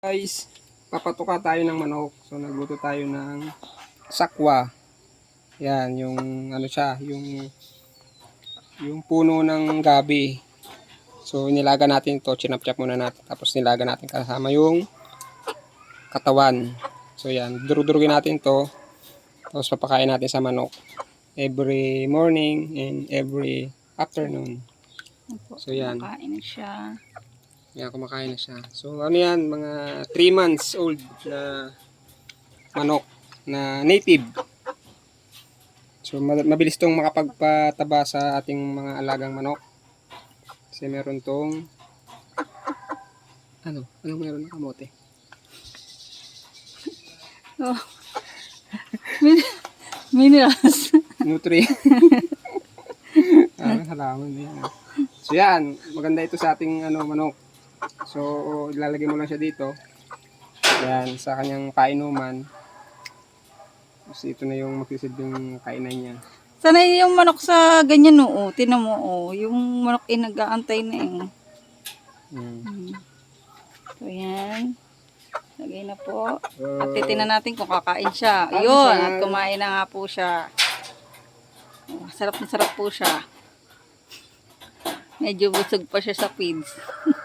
Guys, papatuka tayo ng manok. So nagluto tayo ng sakwa. Yan, yung ano siya, yung yung puno ng gabi. So nilaga natin ito, chinap-chap muna natin. Tapos nilaga natin kasama yung katawan. So yan, durug-durugin natin to. Tapos papakain natin sa manok every morning and every afternoon. So yan. Kain na siya. Yan, kumakain na siya. So, ano yan, mga 3 months old na manok na native. So, ma- mabilis tong makapagpataba sa ating mga alagang manok. Kasi meron tong ano? Ano meron ng kamote? Oh. Min- Minerals. Nutri. ah, halaman din. So, yan. Maganda ito sa ating ano, manok. So, ilalagay mo lang siya dito. Yan, sa kanyang kainuman. Kasi ito na yung magsisilbing kainan niya. Sanay yung manok sa ganyan oo. Tinan mo oo. Yung manok ay nag-aantay na eh. Mm. Hmm. So yan. Lagay na po. So, At titingnan natin kung kakain siya. Siya. At kumain na nga po siya. Oh, sarap na sarap po siya. Medyo busog pa siya sa feeds.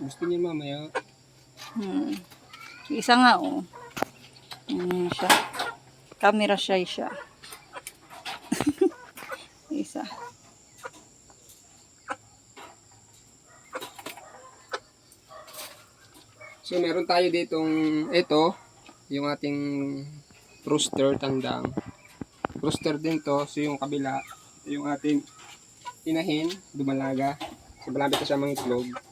gusto niya mamaya. Hmm. Isa nga, oh. Hmm, siya. Camera shy siya. Isa. So, meron tayo ditong ito, yung ating rooster tandang. Rooster din to, so yung kabila, yung ating inahin, dumalaga. So, malapit na siya mga itlog.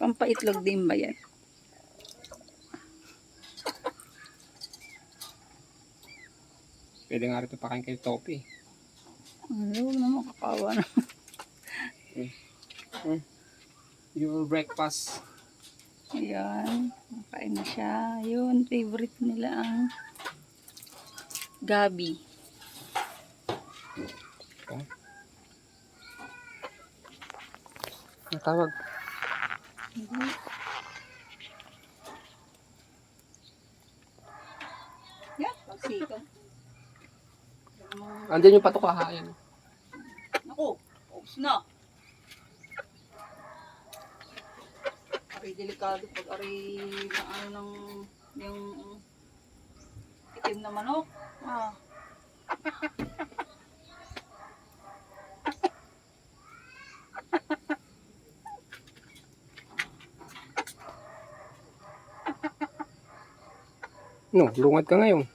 Pampaitlog din ba yan? Pwede nga rito pakain kay Topi. Ano, huwag naman kakawa na. Your breakfast. Ayan. Makain na siya. Yun, favorite nila ang gabi. Natawag. Yan, pagsikap. Andyan yung patuka ha. Ayan. Ako, oops na. Ari delikado pag ari na ano ng yung itim na manok. Ah. No, lungad ka ngayon.